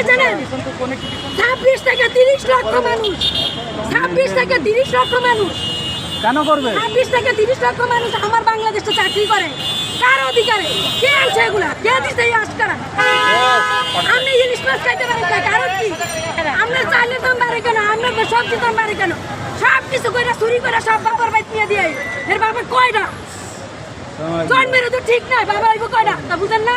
করে জানেন? ছাব্বিশ থেকে তিরিশ লক্ষ মানুষ। ছাব্বিশ থেকে তিরিশ লক্ষ মানুষ। কেন করবে? ছাব্বিশ থেকে তিরিশ লক্ষ মানুষ আমার বাংলাদেশে চাকরি করে। কার অধিকারে? কে আনছে এগুলা? কে দিচ্ছে এই আজকারা? আপনি ইলিশ মাছ খাইতে পারেন না কারণ কি? আপনার চালের দাম বাড়ে কেন? আপনার সবজি দাম বাড়ে কেন? সব কিছু করে চুরি করে সব বাবার বাইক নিয়ে দিয়ে এর বাবা কয়টা জন্মের তো ঠিক নাই বাবা আইব কয়টা তা বুঝেন না?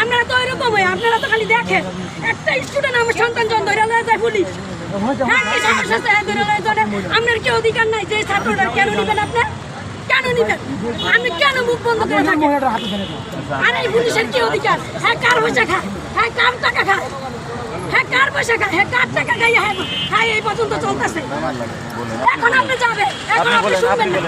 আপনারা তো এরকম হয় আপনারা তো খালি দেখেন। একটা স্টুডেন্ট আমার সন্তান জন ধরে লয়ে যায় পুলিশ। হ্যাঁ, আপনার কি অধিকার নাই যে ছাত্ররা কেন নিবেন আপনার কেন নিবেন? আমি কেন মুখ বন্ধ করে আর এই পুলিশের কি অধিকার? হ্যাঁ কার পয়সা খায় হ্যাঁ কার টাকা খায় হ্যাঁ কার পয়সা খায় হ্যাঁ কার টাকা খাই? হ্যাঁ হ্যাঁ এই পর্যন্ত চলতেছে। এখন আপনি যাবে এখন আপনি শুনবেন না।